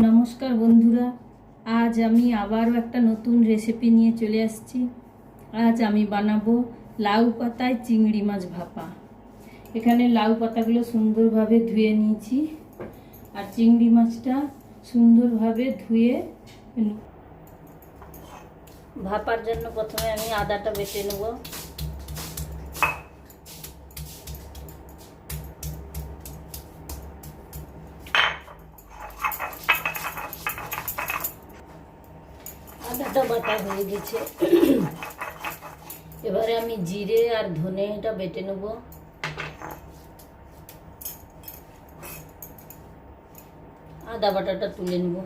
নমস্কার বন্ধুরা, আজ আমি আবারও একটা নতুন রেসিপি নিয়ে চলে আসছি। আজ আমি বানাবো লাউ পাতায় চিংড়ি মাছ ভাপা। এখানে লাউ পাতাগুলো সুন্দরভাবে ধুয়ে নিয়েছি আর চিংড়ি মাছটা সুন্দরভাবে ধুয়ে ভাপার জন্য প্রথমে আমি আদাটা বেটে নেব। আদাটা বাটা হয়ে গেছে। এবারে আমি জিরে আর ধনেটা বেটে নেব। আদা বাটাটা তুলে নেব।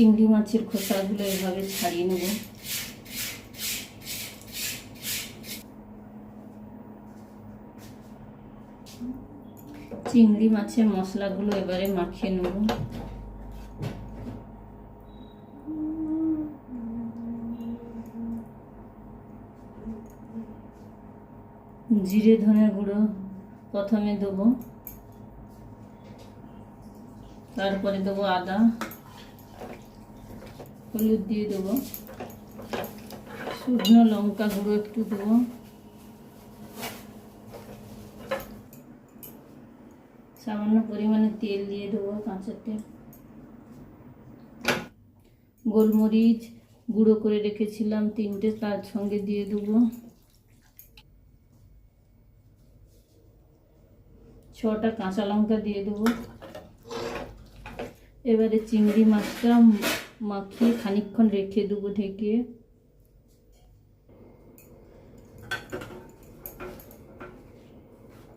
চিংড়ি মাছের খোসাগুলো এভাবে ছাড়িয়ে নেব। চিংড়ি মাছের মশলাগুলো এবারে মাখিয়ে নেব। জিরে ধনের গুঁড়ো প্রথমে দেবো। তারপরে দেবো আদা। হলুদ দিয়ে দেবো। শুকনো লঙ্কা গুঁড়ো একটু দেবো। সামান্য পরিমাণে তেল দিয়ে দেবো কাঁচা তেল গোলমরিচ গুঁড়ো করে রেখেছিলাম, তিনটে তার সঙ্গে দিয়ে দেবো। ছটা কাঁচা লঙ্কা দিয়ে দেবো। এবারে চিংড়ি মাছটা মাখিয়ে খানিকক্ষণ রেখে দেবো ঢেকে।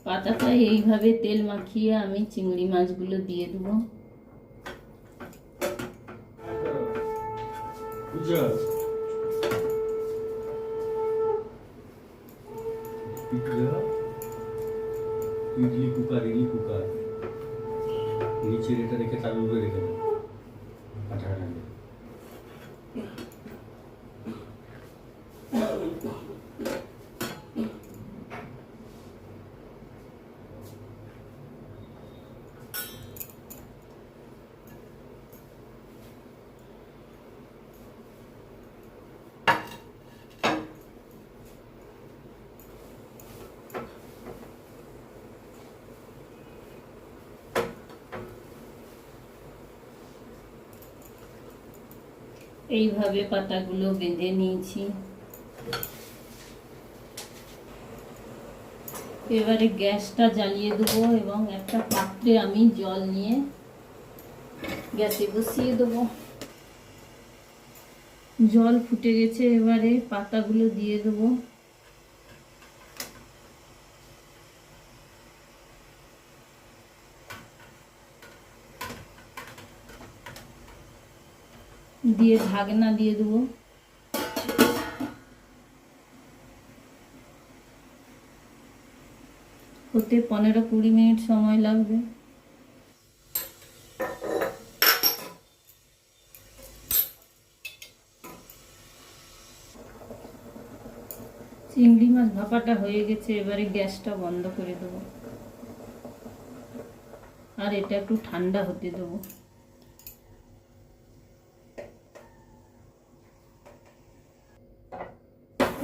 পাতাটা এইভাবে তেল মাখিয়ে আমি চিংড়ি মাছগুলো দিয়ে দেবো। Idli cooker idli cooker. নিচের এটা রেখে তার উপরে রেখে দেবো। এইভাবে পাতাগুলো বেঁধে নিয়েছি। এবারে গ্যাসটা জ্বালিয়ে দেবো এবং একটা পাত্রে আমি জল নিয়ে গ্যাসে বসিয়ে দেবো। জল ফুটে গেছে, এবারে পাতাগুলো দিয়ে দেবো। দিয়ে ঢাকনা দিয়ে দেবো। হতে পনেরো কুড়ি মিনিট সময় লাগবে। চিংড়ি মাছ ভাপাটা হয়ে গেছে, এবারে গ্যাসটা বন্ধ করে দেবো। আর এটা একটু ঠান্ডা হতে দেবো।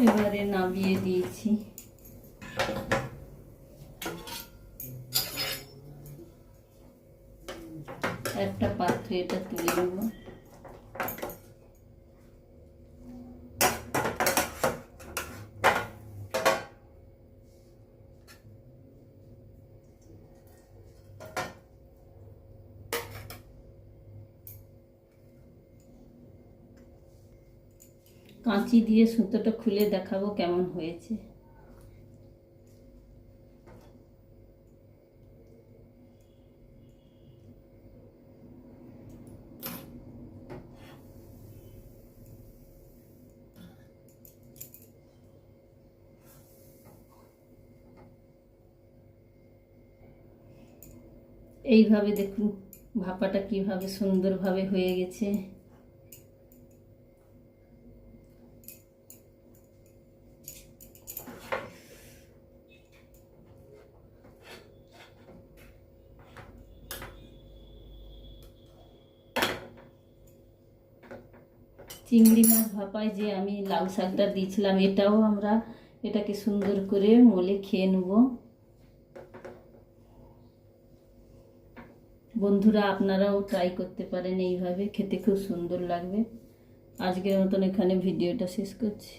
এবারে নামিয়ে দিয়েছি। একটা পাত্রে এটা তুলে নেব। কাঁচি দিয়ে সুতোটা খুলে দেখাবো কেমন হয়েছে। এইভাবে দেখুন ভাপাটা কীভাবে সুন্দরভাবে হয়ে গেছে। চিংড়ি মাছ ভাপায় যে আমি লাউ শাকটা দিয়েছিলাম, এটাও আমরা এটাকে সুন্দর করে মলে খেয়ে নেব। বন্ধুরা, আপনারাও ট্রাই করতে পারেন এইভাবে, খেতে খুব সুন্দর লাগবে। আজকের মতন এখানে ভিডিওটা শেষ করছি।